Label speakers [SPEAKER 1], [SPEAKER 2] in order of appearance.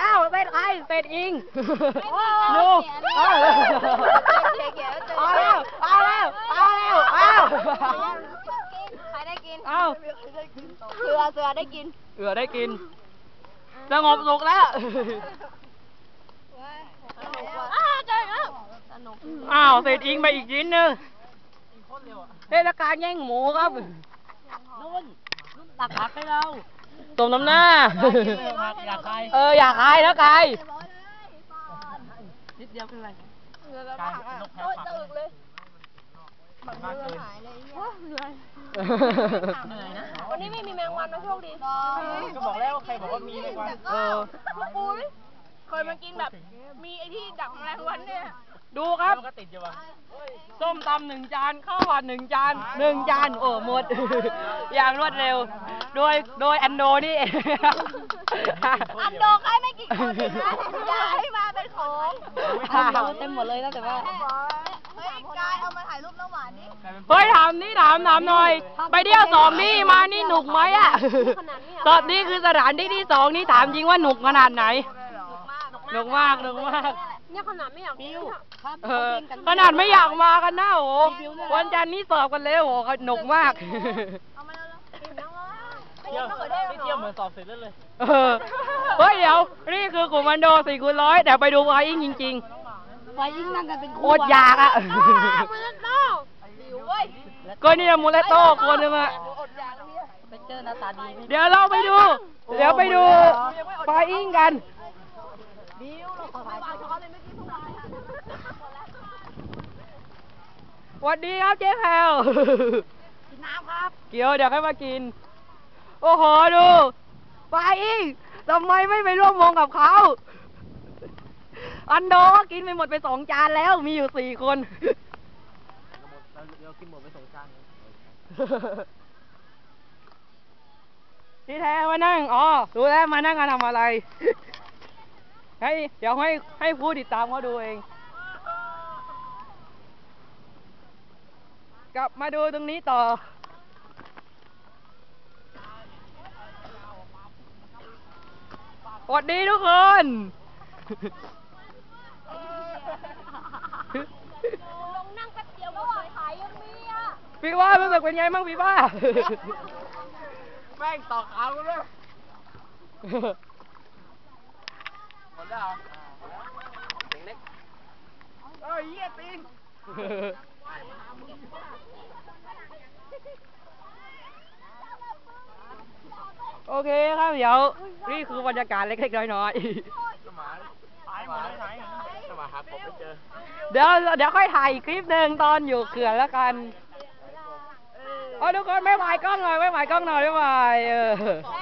[SPEAKER 1] อ้าวเสร็จใครเสร็จอิงดูเอาเอาแล้วเอาแล้วเอาแล้วเอา
[SPEAKER 2] ใครได้กิน
[SPEAKER 1] เอา
[SPEAKER 2] เสือเสือได้กิน
[SPEAKER 1] เอือได้กินสงบสุขแล้ว
[SPEAKER 2] อ้าใจแล้วสนุก
[SPEAKER 1] อ้าวเสร็จอิงไปอีกชิ้นหนึ่งเทศกาลแย่งหมูครับ
[SPEAKER 3] นุ่นนุ่นตักผักให้เรา
[SPEAKER 1] สมน้ำหน้า
[SPEAKER 3] อยากใคร
[SPEAKER 1] เอออยากขายแล้วกาย
[SPEAKER 3] นิดเดียวเป็นไร
[SPEAKER 2] เสือแล้วผักอะโอ้ยจะอึกเลยแบบเรือหายเลยเหนื่อย
[SPEAKER 3] เหนื่อยนะ
[SPEAKER 2] วันนี้ไม่มีแมงวันนะโชคดี
[SPEAKER 3] ก็บอกแล้วใครบอกว่ามีในวัน
[SPEAKER 1] เออ
[SPEAKER 2] อุ้ยเคยมากินแบบ มีไอ้ที่ดักแมลงวันเนี่ย
[SPEAKER 1] ดูครับ
[SPEAKER 3] ก็ติดอยู่ว่ะ
[SPEAKER 1] ส้มตำหนึ่งจานข้าวผัดหนึ่งจานหนึ่งจานโอ้หมด อย่างรวดเร็ว โดยโดยแอนโดนี่เอง
[SPEAKER 2] อันโดใครไม่กินคนเลยนะอย่าให้มาเป็นของ
[SPEAKER 1] เต็มหมดเลยนะแต่ว่า
[SPEAKER 2] เฮ้ยกายเอามาถ่ายรูปน้องหวานนี่
[SPEAKER 1] เฮ้ยถามนี่ถามถามหน่อย ไปเที่ยวสองนี่มานี่หนุกไหมอะตอนนี้คือสถานที่ที่สองนี่ถามจริงว่าหนุกขนาดไหน หนุกมากหนุกมาก
[SPEAKER 2] เนี่ยขนาดไม่อยากกิน
[SPEAKER 1] เออขนาดไม่อยากมากันนะโอ้โหวันจันทร์นี่สอบกันเลยโอ้โหหนุกมาก
[SPEAKER 2] เที่
[SPEAKER 3] ยวนี่เที่ยวเหมือนสอบเสร็จแล้วเลย
[SPEAKER 1] เออเฮ้ยเดี๋ยว นี่คือกลุ่มมันโดสี่คูณร้อยแต่ไปดูไฟอิงจริง
[SPEAKER 3] ไฟยิ่งนั่งกันเป็น
[SPEAKER 1] ๆ โคตรอยากอะ
[SPEAKER 2] มือน้องหิวเว้ย
[SPEAKER 1] ก็นี่มูเลโต้คนหนึงอะ
[SPEAKER 2] อดอยากเนี่ย
[SPEAKER 3] ไปเจอหน้าตาดี
[SPEAKER 1] เดี๋ยวเราไปดู เดี๋ยวไปดูไฟอิงกันสวัสดีครับเจ๊แพลว
[SPEAKER 2] กินน้ำครับ
[SPEAKER 1] เกี่ยวเดี๋ยวให้มากิน โอ้โห ดูไฟอิงทำไมไม่ไปร่วมวงกับเขา อันโดก็กินไปหมดไปสองจานแล้ว มีอยู่สี่คน
[SPEAKER 3] เดี๋ยวกินหมดไปสองจาน
[SPEAKER 1] ที่แท้มานั่ง อ๋อ รู้แล้วมานั่งกันทำอะไร ให้ เดี๋ยวให้ให้ผู้ติดตามเขาดูเอง กลับมาดูตรงนี้ต่อ วัสดีทุกคน
[SPEAKER 2] ลงนั่งแป๊บเดียวก็ขายยังมีอะ
[SPEAKER 1] พี่ว่ารู้สึกเป็นไงบ้างพี่ว่า
[SPEAKER 3] แม่งต่อขาวกันเลยหมดแล้วเหรอเสียงเล็กเอ้ยเหี้ยตีน
[SPEAKER 1] โอเคครับเดี๋ยวนี่คือบรรยากาศเล็กๆน้อย
[SPEAKER 3] สมานหายหมดเลยหายสมานหาผมไม่เจอ
[SPEAKER 1] ๆเดี๋ยวเดี๋ยวค่อยถ่ายอีกคลิปหนึ่งตอนอยู่เขื่อนแล้วกันเอาทุกคนไม่ไหวกล้องหน่อยไม่ไหวกล้องหน่อยไม่ไหวเออ
[SPEAKER 2] แม่